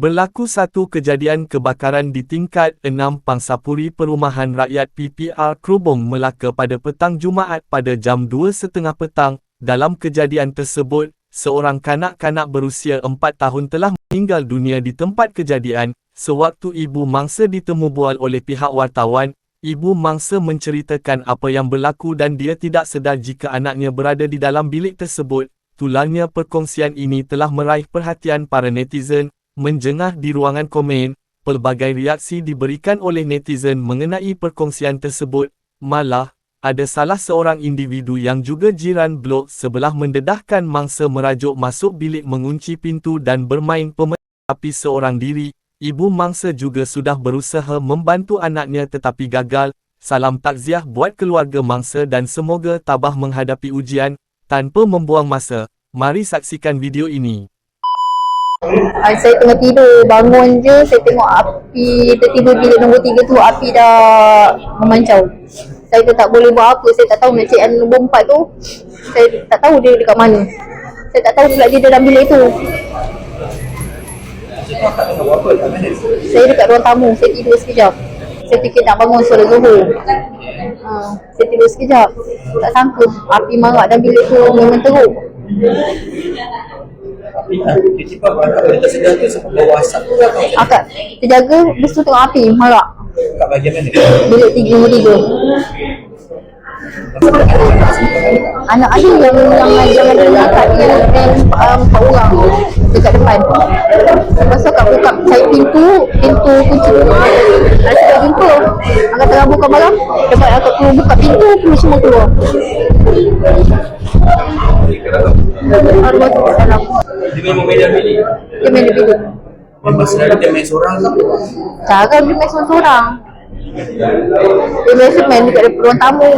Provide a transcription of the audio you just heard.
Berlaku satu kejadian kebakaran di tingkat 6 Pangsapuri Perumahan Rakyat PPR Krubong Melaka pada petang Jumaat pada jam 2.30 petang. Dalam kejadian tersebut, seorang kanak-kanak berusia 4 tahun telah meninggal dunia di tempat kejadian. Sewaktu ibu mangsa ditemu bual oleh pihak wartawan, ibu mangsa menceritakan apa yang berlaku dan dia tidak sedar jika anaknya berada di dalam bilik tersebut. Tulangnya perkongsian ini telah meraih perhatian para netizen, menjengah di ruangan komen, pelbagai reaksi diberikan oleh netizen mengenai perkongsian tersebut, malah, ada salah seorang individu yang juga jiran blok sebelah mendedahkan mangsa merajuk masuk bilik mengunci pintu dan bermain pemain api seorang diri, ibu mangsa juga sudah berusaha membantu anaknya tetapi gagal, salam takziah buat keluarga mangsa dan semoga tabah menghadapi ujian, tanpa membuang masa, mari saksikan video ini. Ah, saya tengah tidur, bangun je saya tengok api tiba-tiba bilik nombor tiga tu api dah memancau. Saya tu tak boleh buat apa, saya tak tahu nak cek nombor empat tu. Saya tak tahu dia dekat mana. Saya tak tahu pula dia dalam bilik tu. Saya dekat ruang tamu, saya tidur sekejap. Saya fikir nak bangun solat zuhur. Ha, saya tidur sekejap. Tak sangka api marak dalam bilik tu memang teruk. Akak terjaga, lepas tu tengok api marak. kat bahagian mana? Bilik tiga nombor tiga. Anak ada yang yang yang ada yang kat yang um, empat orang dekat depan. Tu akak buka saya pintu, pintu kunci. Ada saya jumpa. Akak tengah buka malam. Akak keluar buka pintu, perlu semua keluar. Dia memang main dalam bilik. Dia main seorang dia biasa main dekat ruang tamu.